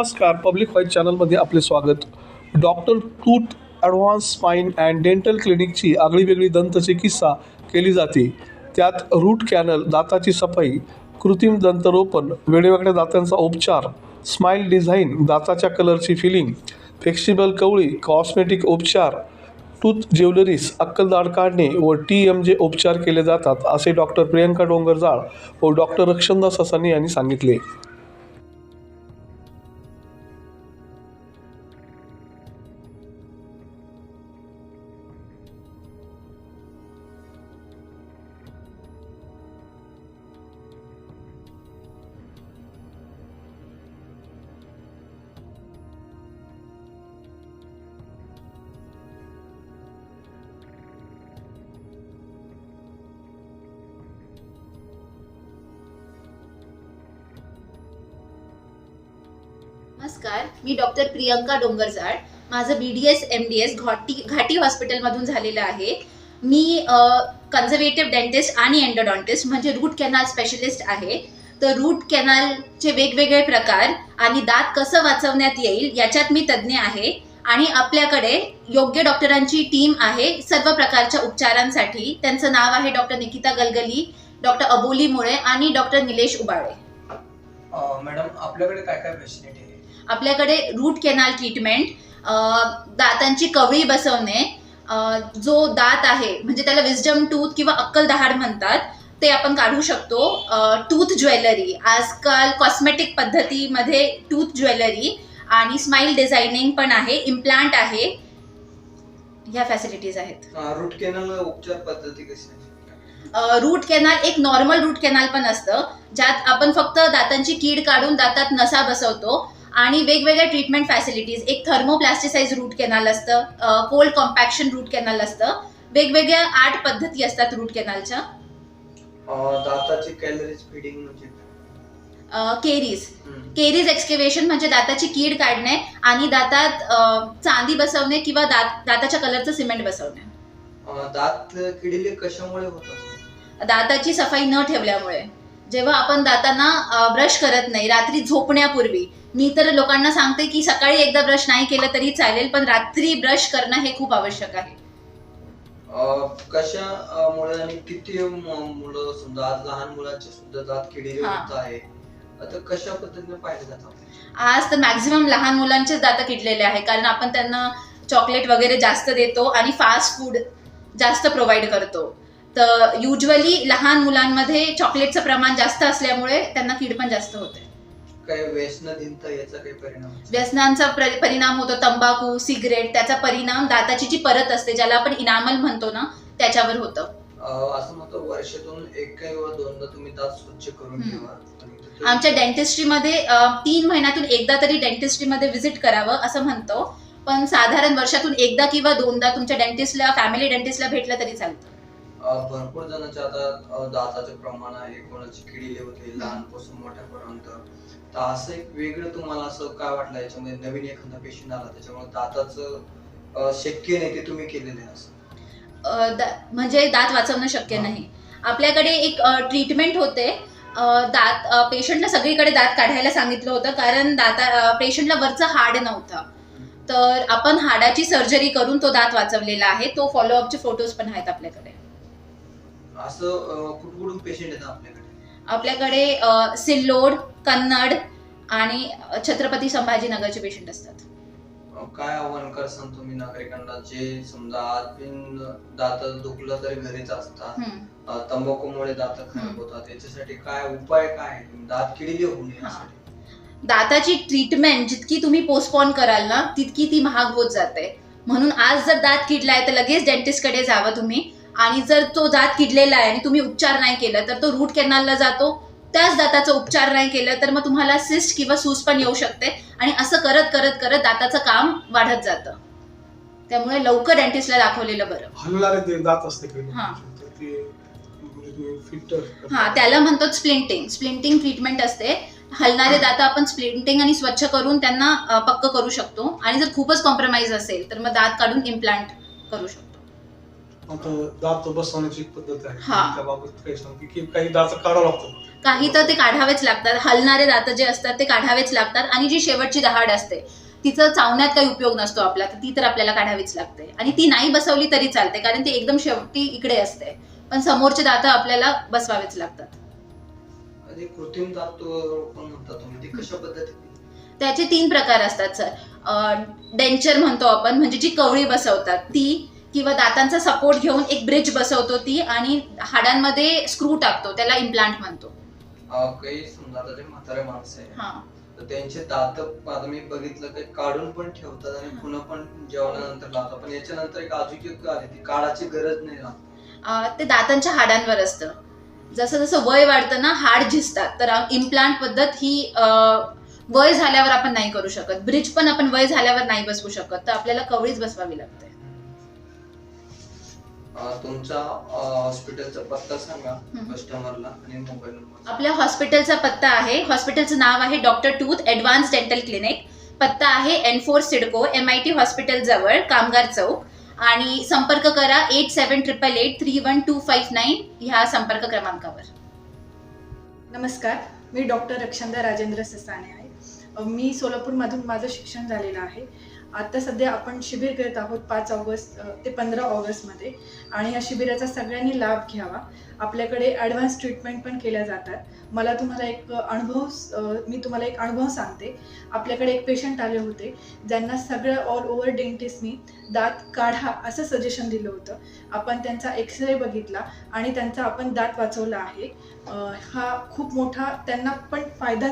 नमस्कार. Public white चॅनलमध्ये आपले स्वागत. Doctor tooth advance spine and dental क्लिनिकची आगळीवेगळी दंत चिकित्सा केली जाते. त्यात रूट कॅनल दाताची सफाई कृत्रिम दंतरोपण वेगवेगळ्या दातांचा उपचार स्माईल डिझाईन दाताच्या कलरची फिलिंग फ्लेक्सिबल कवळी कॉस्मेटिक उपचार टूथ ज्वेलरीज अक्कलदाड काढणे व टी एम जे उपचार केले जातात असे डॉक्टर प्रियंका डोंगरजाळ व डॉक्टर रक्षणदास ससानी यांनी सांगितले. नमस्कार. मी डॉक्टर प्रियंका डोंगरजाळ माझं B D S M D S Ghati Ghati हॉस्पिटलमधून झालेलं आहे. मी कन्झर्वेटिव्ह डेंटिस्ट आणि एन्डोडॉन्टिस्ट म्हणजे रूट कॅनाल स्पेशलिस्ट आहे. तर रूट कॅनालचे वेगवेगळे प्रकार आणि दात कसं वाचवण्यात येईल याच्यात मी तज्ज्ञ आहे. आणि आपल्याकडे योग्य डॉक्टरांची टीम आहे सर्व प्रकारच्या उपचारांसाठी. त्यांचं नाव आहे डॉक्टर निकिता गलगली डॉक्टर अबोली मुळे आणि डॉक्टर निलेश उबाळे. मॅडम आपल्याकडे काय काय फॅसिलिटी आपल्याकडे रूट कॅनाल ट्रीटमेंट दातांची कवळी बसवणे जो दात आहे म्हणजे त्याला विजडम टूथ किंवा अक्कल दहाड म्हणतात ते आपण काढू शकतो. टूथ ज्वेलरी आजकाल कॉस्मेटिक पद्धतीमध्ये टूथ ज्वेलरी आणि स्माईल डिझायनिंग पण आहे इम्प्लांट आहे. ह्या फॅसिलिटीज आहेत. रूट कॅनल उपचार पद्धती कशी रूट कॅनाल एक नॉर्मल रूट कॅनाल पण असतं ज्यात आपण फक्त दातांची कीड काढून दातात नसा बसवतो. आणि वेगवेगळ्या ट्रीटमेंट फॅसिलिटीज एक थर्मोप्लास्टिसाइज रूट कॅनाल असतं कोल्ड कॉम्पॅक्शन रूट कॅनाल असतं. वेगवेगळ्या आठ पद्धती असतात रूट कॅनालच्या अं, दाताची कॅलरीज फिडिंग म्हणजे? काय? केरीज. केरीज एक्सकेवेशन म्हणजे दाताची कीड काढणे आणि दातात चांदी बसवणे किंवा दात दाताच्या कलरचं सिमेंट बसवणे. दात किडीले कशामुळे होतात दाताची सफाई न ठेवल्यामुळे. जेव्हा आपण दातांना ब्रश करत नाही रात्री झोपण्यापूर्वी मी तर लोकांना सांगते की सकाळी एकदा ब्रश नाही केलं तरी चालेल पण रात्री ब्रश करणं हे खूप आवश्यक आहे. कशामुळे आणि किती मुलं समजा आज लहान मुलांचे सुद्धा दात किडीले. होत आहे. आता कशा पद्धतीने पाहिलं जातं आज तर मॅक्झिमम लहान मुलांचेच दात किडलेले आहे कारण आपण त्यांना चॉकलेट वगैरे जास्त देतो आणि फास्ट फूड जास्त प्रोव्हाइड करतो. तर युजली लहान मुलांमध्ये चॉकलेटचं प्रमाण जास्त असल्यामुळे त्यांना कीड पण जास्त होते. काही व्यसन धिंत याचा काही परिणाम व्यसनांचा प्र- परिणाम होतो तंबाखू सिगरेट त्याचा परिणाम दाताची जी परत असते ज्याला आपण इनामल म्हणतो ना त्याच्यावर होतं. अं, असं म्हणतो वर्षातून एक किंवा दोनदा तुम्ही दात स्वच्छ करून हम्म. ठेवा. आणि तिथे- आमच्या डेंटिस्ट्रीमध्ये अ, तीन महिन्यातून एकदा तरी डेंटिस्ट्रीमध्ये व्हिजिट करावं असं म्हणतो. पण साधारण वर्षातून एकदा किंवा दोनदा तुमच्या डेंटिस्टला फॅमिली डेंटिस्टला भेटलं तरी चालतं. भरपूर जणांचे आता दाताचे प्रमाण आहे कोणाची किडीले होते लहानपासून मोठ्यापर्यंत. तर असं एक वेगळं तुम्हाला असं काय वाटलं? याच्यामध्ये नवीन एखादा पेशंट आला त्याच्यामुळे दाताचं शक्य नाही ते तुम्ही केलेलं असं. दा- म्हणजे दात वाचवणं शक्य. नाही. आपल्याकडे एक ट्रीटमेंट होते. दात पेशंटला सगळीकडे दात काढायला सांगितलं होतं कारण दाता पेशंटला वरचं हाड नव्हतं. तर आपण हाडाची सर्जरी करून तो दात वाचवलेला आहे. तो फॉलोअपचे फोटोज पण आहेत आपल्याकडे. असं अं, कुठकुठून पेशंट येतात आपल्याकडे? आपल्याकडे सिल्लोड कन्नड आणि छत्रपती संभाजीनगरचे पेशंट असतात. काय आव्हान करसान तुम्ही नागरिकांना? जे समजा आज बिन दात दुखलं तरी घरीच असतात. तंबाखूमुळे दात खराब. होतात. याच्यासाठी काय उपाय काय दात किडीले होऊ नये दाताची ट्रीटमेंट जितकी तुम्ही पोस्टपोन कराल ना तितकी ती महाग होत जाते. म्हणून आज जर दात किडलाय तर लगेच डेंटिस्टकडे जावं तुम्ही. आणि जर तो दात किडलेला आहे आणि तुम्ही उपचार नाही केला तर तो रूट कॅनालला जातो. त्याच दाताचा उपचार नाही केलं तर मग तुम्हाला सिस्ट किंवा सूज पण येऊ शकते. आणि असं करत करत करत दाताचं काम वाढत जातं. त्यामुळे लवकर डेंटिस्टला दाखवलेलं बरं. दात असते हा. म्हणजे हा त्याला म्हणतो स्प्लिंटिंग स्प्लिंटिंग ट्रीटमेंट असते. हलणारे दात आपण स्प्लिंटिंग आणि स्वच्छ करून त्यांना पक्क करू शकतो. आणि जर खूपच कॉम्प्रोमाइज असेल तर मग दात काढून इम्प्लांट करू शकतो. आता दात बसवण्याची एक पद्धत आहे. हा. त्याबाबत काही सांगते की काही दात काढावं लागतं. काही तर ते काढावेच लागतात. हलणारे दात जे असतात ते काढावेच लागतात आणि जी शेवटची दहाड असते तिचं चावण्यात काही उपयोग नसतो आपला. तर ती तर आपल्याला काढावीच लागते. आणि ती नाही बसवली तरी चालते कारण ती एकदम शेवटी इकडे असते. पण समोरचे दात आपल्याला बसवावेच लागतात. आणि कृत्रिम दात पण म्हणता तुम्ही. ते कशा पद्धतीने? त्याचे तीन प्रकार असतात सर. डेंचर म्हणतो आपण म्हणजे जी कवळी बसवतात ती किंवा दातांचा सपोर्ट घेऊन एक ब्रिज बसवतो ती आणि हाडांमध्ये स्क्रू टाकतो त्याला इम्प्लांट म्हणतो. अं, काही समजा आता ते म्हातारे माणसं आहे हा. तर त्यांचे दात आता मी बघितलं काही काढून पण ठेवतात आणि पुन्हा पण जेवणानंतर लावतात. पण याच्यानंतर एक अजून एक आहे ती गरज नाही राहत. अं, ते दातांच्या हाडांवर असतं. जसं जसं वय वाढतं ना हाड झिजतात. तर इम्प्लांट पद्धत ही अं, वय झाल्यावर आपण नाही करू शकत. ब्रिज पण आपण वय झाल्यावर नाही बसवू शकत. तर आपल्याला कवळीच बसवावी लागते. तुमचा हॉस्पिटलचा पत्ता सांगा. कस्टमरला आणि मोबाईल नंबर आपल्या हॉस्पिटलचा पत्ता आहे. हॉस्पिटलचं नाव आहे doctor tooth advance dental clinic पत्ता आहे N four CIDCO M I T hospital जवळ कामगार चौक. आणि संपर्क करा eight seven triple eight three one two five nine ह्या संपर्क क्रमांकावर. नमस्कार मी डॉक्टर रक्षंदा राजेंद्र ससाणे आहे. मी सोलापूरमधून माझं शिक्षण झालेलं आहे. आता सध्या आपण शिबिर करत आहोत पाच ऑगस्ट ते पंधरा ऑगस्टमध्ये. आणि या शिबिराचा सगळ्यांनी लाभ घ्यावा. आपल्याकडे ॲडव्हान्स ट्रीटमेंट पण केल्या जातात. मला तुम्हाला एक अनुभव मी तुम्हाला एक अनुभव सांगते. आपल्याकडे एक पेशंट आले होते. ज्यांना सगळं ऑल ओव्हर डेंटिस्टनी दात काढा असं सजेशन दिलं होतं. आपण त्यांचा एक्सरे बघितला आणि त्यांचा आपण दात वाचवला आहे. हा खूप मोठा त्यांना पण फायदा